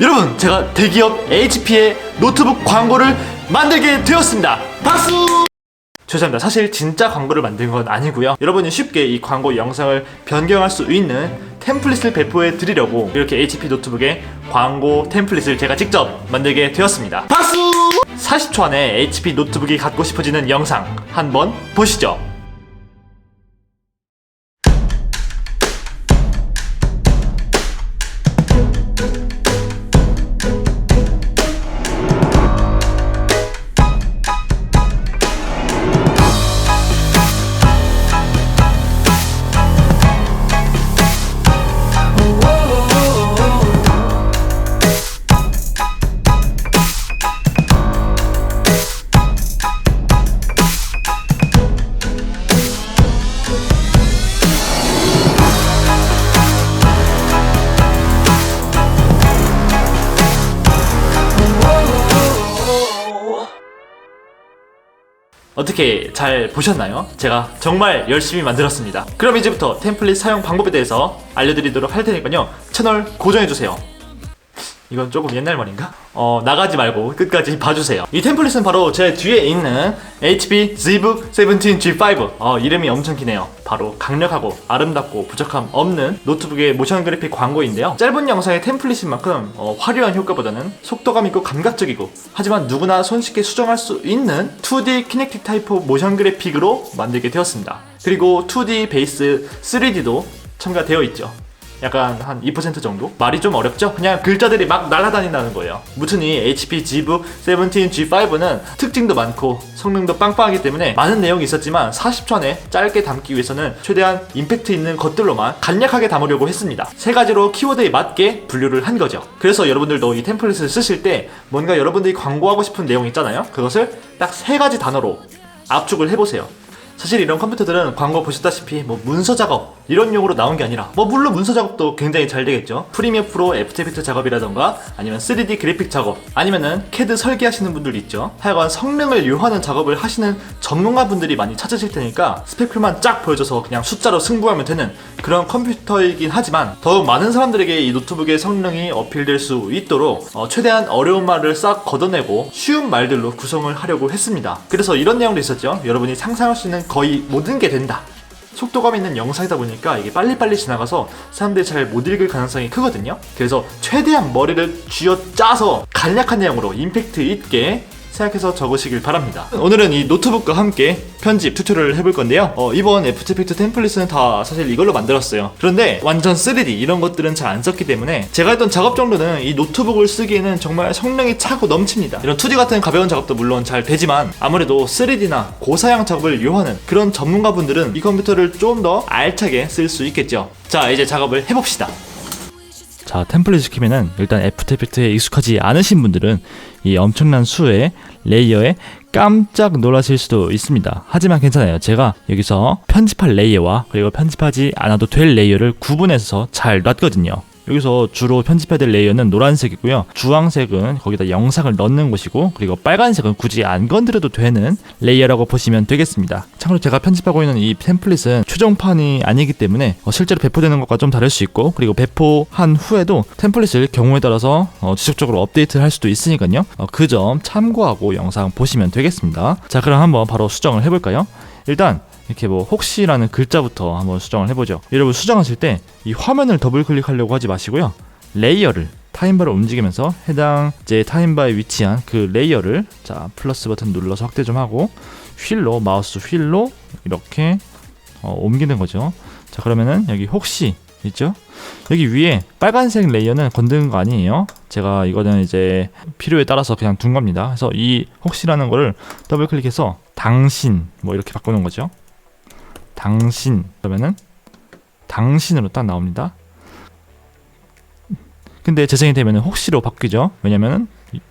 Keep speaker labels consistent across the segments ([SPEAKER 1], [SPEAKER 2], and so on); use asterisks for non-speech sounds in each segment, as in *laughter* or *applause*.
[SPEAKER 1] 여러분 제가 대기업 HP의 노트북 광고를 만들게 되었습니다. 박수! 죄송합니다. 사실 진짜 광고를 만든 건 아니고요. 여러분이 쉽게 이 광고 영상을 변경할 수 있는 템플릿을 배포해 드리려고 이렇게 HP 노트북에 광고 템플릿을 제가 직접 만들게 되었습니다. 박수! 40초 안에 HP 노트북이 갖고 싶어지는 영상 한번 보시죠 어떻게 잘 보셨나요? 제가 정말 열심히 만들었습니다. 그럼 이제부터 템플릿 사용 방법에 대해서 알려드리도록 할 테니까요. 채널 고정해주세요. 이건 조금 옛날 말인가? 어, 나가지 말고 끝까지 봐주세요. 이 템플릿은 바로 제 뒤에 있는 HP ZBook 17G5. 어, 이름이 엄청 기네요. 바로 강력하고 아름답고 부족함 없는 노트북의 모션 그래픽 광고인데요. 짧은 영상의 템플릿인 만큼 어, 화려한 효과보다는 속도감 있고 감각적이고 하지만 누구나 손쉽게 수정할 수 있는 2D 키넥틱 타입 모션 그래픽으로 만들게 되었습니다. 그리고 2D 베이스 3D도 첨가되어 있죠. 약간 한 2% 정도? 말이 좀 어렵죠? 그냥 글자들이 막 날아다닌다는 거예요. 무튼 이 HP Gbook 17G5는 특징도 많고 성능도 빵빵하기 때문에 많은 내용이 있었지만 40초 안에 짧게 담기 위해서는 최대한 임팩트 있는 것들로만 간략하게 담으려고 했습니다. 세 가지로 키워드에 맞게 분류를 한 거죠. 그래서 여러분들도 이 템플릿을 쓰실 때 뭔가 여러분들이 광고하고 싶은 내용 있잖아요. 그것을 딱 세 가지 단어로 압축을 해보세요. 사실 이런 컴퓨터들은 광고 보셨다시피 뭐 문서 작업 이런 용으로 나온 게 아니라 뭐 물론 문서 작업도 굉장히 잘 되겠죠. 프리미어 프로 애프터 이펙트 작업이라던가 아니면 3D 그래픽 작업 아니면은 캐드 설계하시는 분들 있죠. 하여간 성능을 요하는 작업을 하시는 전문가 분들이 많이 찾으실 테니까 스펙풀만 쫙 보여줘서 그냥 숫자로 승부하면 되는 그런 컴퓨터이긴 하지만 더욱 많은 사람들에게 이 노트북의 성능이 어필될 수 있도록 어, 최대한 어려운 말을 싹 걷어내고 쉬운 말들로 구성을 하려고 했습니다. 그래서 이런 내용도 있었죠. 여러분이 상상할 수 있는 거의 모든 게 된다. 속도감 있는 영상이다 보니까 이게 빨리빨리 지나가서 사람들이 잘 못 읽을 가능성이 크거든요. 그래서 최대한 머리를 쥐어 짜서 간략한 내용으로 임팩트 있게 생각해서 적으시길 바랍니다. 오늘은 이 노트북과 함께 편집 튜토리얼을 해볼 건데요. 어, 이번 애프터 이펙트 템플릿은 다 사실 이걸로 만들었어요. 그런데 완전 3D 이런 것들은 잘 안 썼기 때문에 제가 했던 작업 정도는 이 노트북을 쓰기에는 정말 성능이 차고 넘칩니다. 이런 2D 같은 가벼운 작업도 물론 잘 되지만 아무래도 3D나 고사양 작업을 요하는 그런 전문가분들은 이 컴퓨터를 좀 더 알차게 쓸 수 있겠죠. 자, 이제 작업을 해봅시다. 자, 템플릿 시키면은 일단 애프터 이펙트에 익숙하지 않으신 분들은 이 엄청난 수의 레이어에 깜짝 놀라실 수도 있습니다. 하지만 괜찮아요. 제가 여기서 편집할 레이어와 그리고 편집하지 않아도 될 레이어를 구분해서 잘 놨거든요. 여기서 주로 편집해야 될 레이어는 노란색이고요. 주황색은 거기다 영상을 넣는 곳이고 그리고 빨간색은 굳이 안 건드려도 되는 레이어라고 보시면 되겠습니다. 참고로 제가 편집하고 있는 이 템플릿은 최종판이 아니기 때문에 어, 실제로 배포되는 것과 좀 다를 수 있고 그리고 배포한 후에도 템플릿을 경우에 따라서 어, 지속적으로 업데이트를 할 수도 있으니까요. 어, 그점 참고하고 영상 보시면 되겠습니다. 자 그럼 한번 바로 수정을 해볼까요? 일단 이렇게 뭐 혹시라는 글자부터 한번 수정을 해보죠. 여러분 수정하실 때 이 화면을 더블 클릭하려고 하지 마시고요. 레이어를 타임바를 움직이면서 해당 제 타임바에 위치한 그 레이어를 자 플러스 버튼 눌러서 확대 좀 하고 휠로 마우스 휠로 이렇게 어, 옮기는 거죠. 자 그러면은 여기 혹시 있죠? 여기 위에 빨간색 레이어는 건드는 거 아니에요. 제가 이거는 이제 필요에 따라서 그냥 둔 겁니다. 그래서 이 혹시라는 거를 더블 클릭해서 당신 뭐 이렇게 바꾸는 거죠. 당신 그러면은 당신으로 딱 나옵니다. 근데 재생이 되면은 혹시로 바뀌죠. 왜냐면은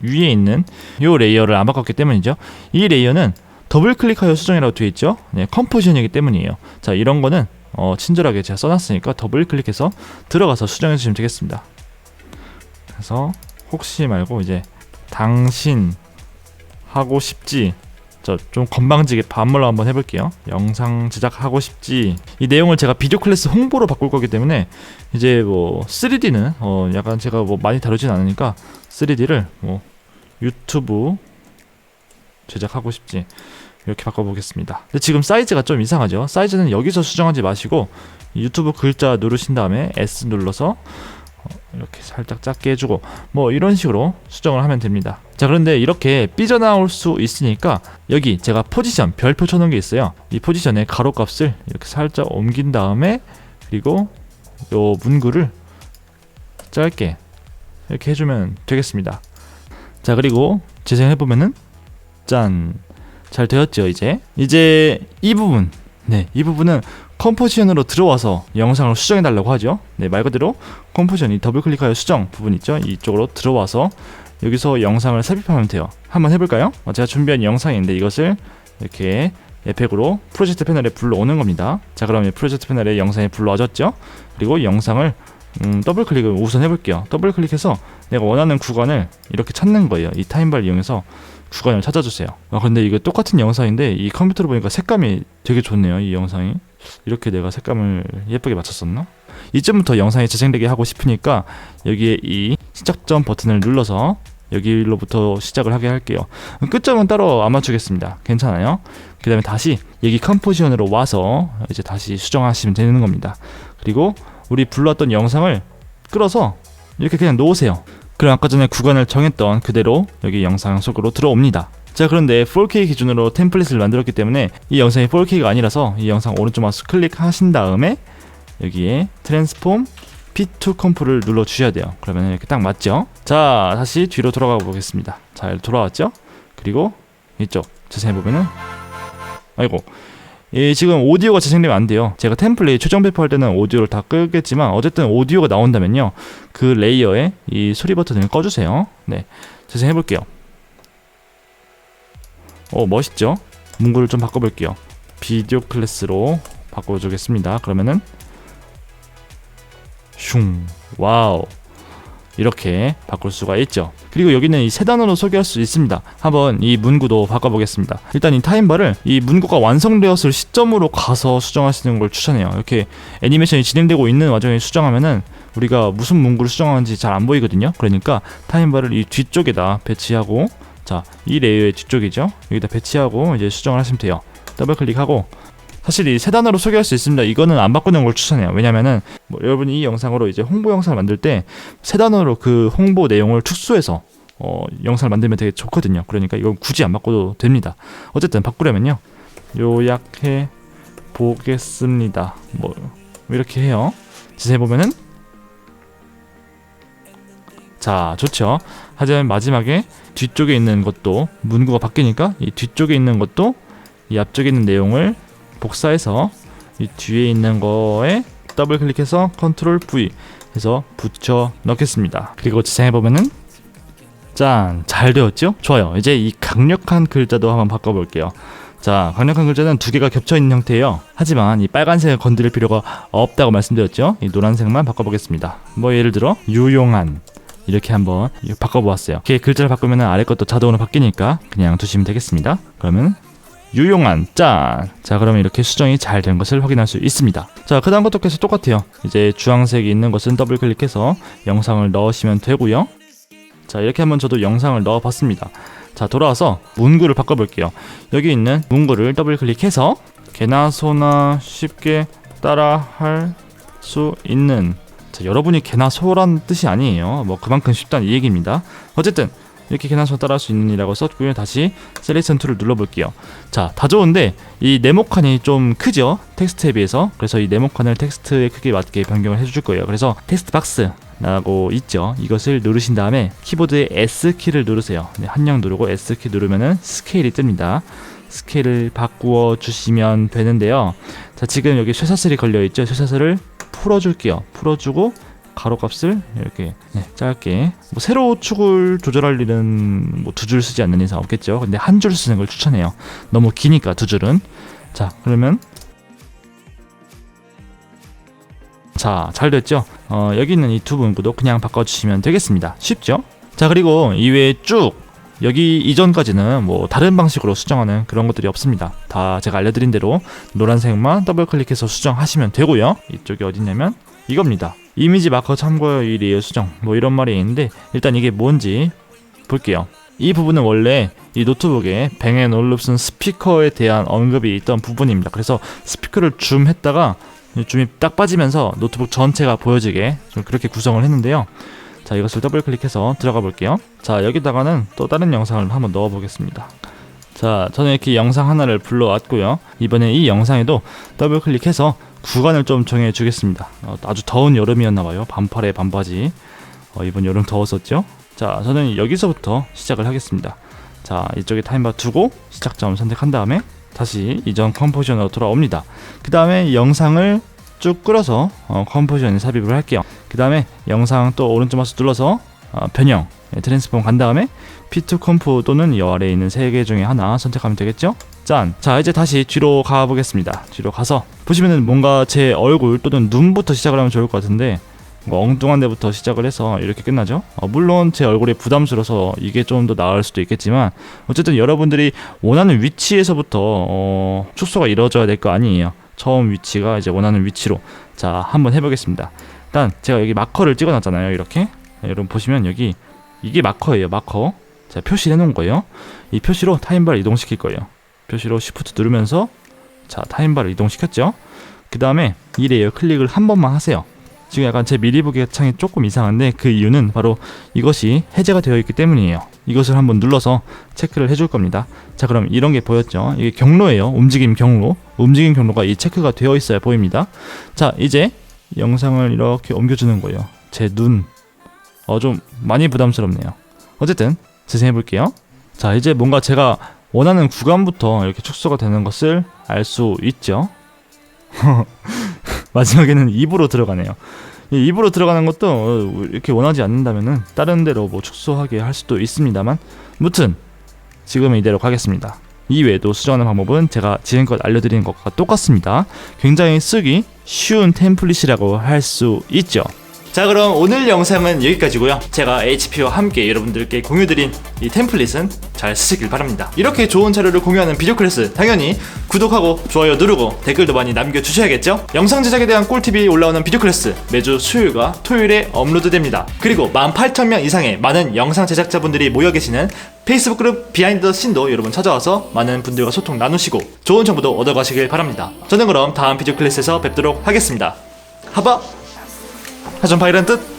[SPEAKER 1] 위에 있는 요 레이어를 안 바꿨기 때문이죠. 이 레이어는 더블 클릭하여 수정이라고 되어 있죠. 네, 컴포지션이기 때문이에요. 자, 이런 거는 어, 친절하게 제가 써놨으니까 더블 클릭해서 들어가서 수정해 주시면 되겠습니다. 그래서 혹시 말고 이제 당신 하고 싶지 저 좀 건방지게 반말로 한번 해볼게요. 영상 제작하고 싶지. 이 내용을 제가 비디오 클래스 홍보로 바꿀 거기 때문에 이제 뭐 3D는 어 약간 제가 뭐 많이 다루진 않으니까 3D를 뭐 유튜브 제작하고 싶지. 이렇게 바꿔보겠습니다. 근데 지금 사이즈가 좀 이상하죠? 사이즈는 여기서 수정하지 마시고 유튜브 글자 누르신 다음에 S 눌러서 어, 이렇게 살짝 작게 해주고 뭐 이런 식으로 수정을 하면 됩니다. 자 그런데 이렇게 삐져나올 수 있으니까 여기 제가 포지션 별표 쳐놓은 게 있어요. 이 포지션에 가로값을 이렇게 살짝 옮긴 다음에 그리고 요 문구를 짧게 이렇게 해주면 되겠습니다. 자 그리고 재생해 보면은 짠. 잘 되었죠 이제 이제 이 부분 네이 부분은 컴포지션으로 들어와서 영상을 수정해 달라고 하죠. 네 말 그대로 컴포지션이 더블 클릭하여 수정 부분 있죠? 이쪽으로 들어와서 여기서 영상을 삽입하면 돼요. 한번 해볼까요? 어, 제가 준비한 영상인데 이것을 이렇게 에펙으로 프로젝트 패널에 불러오는 겁니다. 자 그럼 이 프로젝트 패널에 영상이 불러와졌죠? 그리고 이 영상을 음, 더블 클릭을 우선 해볼게요. 더블 클릭해서 내가 원하는 구간을 이렇게 찾는 거예요. 이 타임바를 이용해서 구간을 찾아주세요. 아 근데 이거 똑같은 영상인데 이 컴퓨터로 보니까 색감이 되게 좋네요. 이 영상이 이렇게 내가 색감을 예쁘게 맞췄었나? 이쯤부터 영상이 재생되게 하고 싶으니까 여기에 이 시작점 버튼을 눌러서 여기로부터 시작을 하게 할게요. 끝점은 따로 안 맞추겠습니다. 괜찮아요. 그 다음에 다시 여기 컴포지션으로 와서 이제 다시 수정하시면 되는 겁니다. 그리고 우리 불렀던 영상을 끌어서 이렇게 그냥 놓으세요. 그럼 아까 전에 구간을 정했던 그대로 여기 영상 속으로 들어옵니다. 자 그런데 4K 기준으로 템플릿을 만들었기 때문에 이 영상이 4K가 아니라서 이 영상 오른쪽 마우스 클릭하신 다음에 여기에 트랜스폼 P2 컴프를 눌러 주셔야 돼요. 그러면 이렇게 딱 맞죠? 자 다시 뒤로 돌아가 보겠습니다. 잘 돌아왔죠? 그리고 이쪽 재생해 보면은 아이고 예, 지금 오디오가 재생되면 안 돼요. 제가 템플릿 최종 배포할 때는 오디오를 다 끄겠지만 어쨌든 오디오가 나온다면요. 그 레이어에 이 소리 버튼을 꺼주세요. 네, 재생해 볼게요. 오 멋있죠? 문구를 좀 바꿔볼게요. 비디오 클래스로 바꿔주겠습니다. 그러면은 슝 와우 이렇게 바꿀 수가 있죠. 그리고 여기는 이 세 단어로 소개할 수 있습니다. 한번 이 문구도 바꿔보겠습니다. 일단 이 타임바를 이 문구가 완성되었을 시점으로 가서 수정하시는 걸 추천해요. 이렇게 애니메이션이 진행되고 있는 와중에 수정하면은 우리가 무슨 문구를 수정하는지 잘 안 보이거든요. 그러니까 타임바를 이 뒤쪽에다 배치하고 자, 이 레이어의 뒤쪽이죠. 여기다 배치하고 이제 수정을 하시면 돼요. 더블 클릭하고 사실 이 세 단어로 소개할 수 있습니다. 이거는 안 바꾸는 걸 추천해요. 왜냐면은 뭐 여러분이 이 영상으로 이제 홍보 영상을 만들 때 세 단어로 그 홍보 내용을 축소해서 어, 영상을 만들면 되게 좋거든요. 그러니까 이건 굳이 안 바꿔도 됩니다. 어쨌든 바꾸려면요. 요약해 보겠습니다. 뭐 이렇게 해요. 지세 보면은 자 좋죠. 하지만 마지막에 뒤쪽에 있는 것도 문구가 바뀌니까 이 뒤쪽에 있는 것도 이 앞쪽에 있는 내용을 복사해서 이 뒤에 있는 거에 더블 클릭해서 컨트롤 V 해서 붙여 넣겠습니다. 그리고 지상해 보면은 짠! 잘 되었죠? 좋아요. 이제 이 강력한 글자도 한번 바꿔볼게요. 자, 강력한 글자는 두 개가 겹쳐 있는 형태예요. 하지만 이 빨간색을 건드릴 필요가 없다고 말씀드렸죠. 이 노란색만 바꿔보겠습니다. 뭐 예를 들어 유용한 이렇게 한번 바꿔보았어요. 이렇게 글자를 바꾸면 아래 것도 자동으로 바뀌니까 그냥 두시면 되겠습니다. 그러면 유용한 짠. 자 그러면 이렇게 수정이 잘 된 것을 확인할 수 있습니다. 자 그 다음 것도 계속 똑같아요. 이제 주황색이 있는 것은 더블 클릭해서 영상을 넣으시면 되고요. 자 이렇게 한번 저도 영상을 넣어 봤습니다. 자 돌아와서 문구를 바꿔 볼게요. 여기 있는 문구를 더블 클릭해서 개나 소나 쉽게 따라 할 수 있는 자, 여러분이 개나 소란 뜻이 아니에요. 뭐 그만큼 쉽다는 이 얘기입니다. 어쨌든 이렇게 개나 소 따라할 수 있는 이라고 썼고요. 다시 셀렉션 툴을 눌러볼게요. 자, 다 좋은데 이 네모칸이 좀 크죠? 텍스트에 비해서. 그래서 이 네모칸을 텍스트의 크기에 맞게 변경을 해줄 거예요. 그래서 텍스트 박스 라고 있죠. 이것을 누르신 다음에 키보드에 S 키를 누르세요. 네, 한영 누르고 S 키 누르면은 스케일이 뜹니다. 스케일을 바꾸어 주시면 되는데요. 자, 지금 여기 쇠사슬이 걸려 있죠. 쇠사슬을 풀어줄게요. 풀어주고 가로값을 이렇게 네, 짧게 뭐 세로 축을 조절할 일은 뭐 두 줄 쓰지 않는 이상 없겠죠. 근데 한 줄 쓰는 걸 추천해요. 너무 기니까 두 줄은 자 그러면 자, 잘 됐죠? 어, 여기 있는 이 두 문구도 그냥 바꿔주시면 되겠습니다. 쉽죠? 자, 그리고 이외에 쭉 여기 이전까지는 뭐 다른 방식으로 수정하는 그런 것들이 없습니다. 다 제가 알려드린 대로 노란색만 더블 클릭해서 수정하시면 되고요. 이쪽이 어디냐면 이겁니다. 이미지 마커 참고 일이에요 수정 뭐 이런 말이 있는데 일단 이게 뭔지 볼게요. 이 부분은 원래 이 노트북에 뱅앤 올룹슨 스피커에 대한 언급이 있던 부분입니다. 그래서 스피커를 줌했다가 이 줌이 딱 빠지면서 노트북 전체가 보여지게 좀 그렇게 구성을 했는데요. 자 이것을 더블 클릭해서 들어가 볼게요. 자 여기다가는 또 다른 영상을 한번 넣어 보겠습니다. 자 저는 이렇게 영상 하나를 불러왔고요. 이번에 이 영상에도 더블 클릭해서 구간을 좀 정해 주겠습니다. 어, 아주 더운 여름이었나 봐요. 반팔에 반바지. 어, 이번 여름 더웠었죠. 자 저는 여기서부터 시작을 하겠습니다. 자 이쪽에 타임바 두고 시작점 선택한 다음에 다시 이전 컴포지션으로 돌아옵니다. 그 다음에 영상을 쭉 끌어서 어, 컴포지션에 삽입을 할게요. 그 다음에 영상 또 오른쪽 마우스 눌러서 어, 변형 예, 트랜스폼 간 다음에 P2 컴프 또는 이 아래에 있는 세 개 중에 하나 선택하면 되겠죠? 짠! 자 이제 다시 뒤로 가보겠습니다. 뒤로 가서 보시면은 뭔가 제 얼굴 또는 눈부터 시작을 하면 좋을 것 같은데 엉뚱한 데부터 시작을 해서 이렇게 끝나죠. 어, 물론 제 얼굴이 부담스러워서 이게 좀 더 나을 수도 있겠지만 어쨌든 여러분들이 원하는 위치에서부터 어, 축소가 이루어져야 될 거 아니에요. 처음 위치가 이제 원하는 위치로 자 한번 해보겠습니다. 일단 제가 여기 마커를 찍어놨잖아요. 이렇게 네, 여러분 보시면 여기 이게 마커예요. 마커 제가 표시해 놓은 거예요. 이 표시로 타임바를 이동시킬 거예요. 표시로 Shift 누르면서 자 타임바를 이동시켰죠. 그 다음에 이 레이어 클릭을 한 번만 하세요. 지금 약간 제 미리 보기 창이 조금 이상한데 그 이유는 바로 이것이 해제가 되어 있기 때문이에요. 이것을 한번 눌러서 체크를 해줄 겁니다. 자 그럼 이런 게 보였죠? 이게 경로예요. 움직임 경로. 움직임 경로가 이 체크가 되어 있어야 보입니다. 자 이제 영상을 이렇게 옮겨주는 거예요. 제 눈. 어 좀 많이 부담스럽네요. 어쨌든 재생해 볼게요. 자 이제 뭔가 제가 원하는 구간부터 이렇게 축소가 되는 것을 알 수 있죠. *laughs* 마지막에는 입으로 들어가네요. 이 입으로 들어가는 것도 어, 이렇게 원하지 않는다면은 다른 데로 뭐 축소하게 할 수도 있습니다만 무튼 지금은 이대로 가겠습니다. 이 외에도 수정하는 방법은 제가 지금껏 알려드린 것과 똑같습니다. 굉장히 쓰기 쉬운 템플릿이라고 할 수 있죠. 자 그럼 오늘 영상은 여기까지고요. 제가 HP와 함께 여러분들께 공유드린 이 템플릿은 잘 쓰시길 바랍니다. 이렇게 좋은 자료를 공유하는 비디오 클래스 당연히 구독하고 좋아요 누르고 댓글도 많이 남겨주셔야겠죠? 영상 제작에 대한 꿀팁이 올라오는 비디오 클래스 매주 수요일과 토요일에 업로드됩니다. 그리고 18,000명 이상의 많은 영상 제작자분들이 모여 계시는 페이스북 그룹 비하인드 더 씬도 여러분 찾아와서 많은 분들과 소통 나누시고 좋은 정보도 얻어가시길 바랍니다. 저는 그럼 다음 비디오 클래스에서 뵙도록 하겠습니다. 하바 하전 파이란 뜻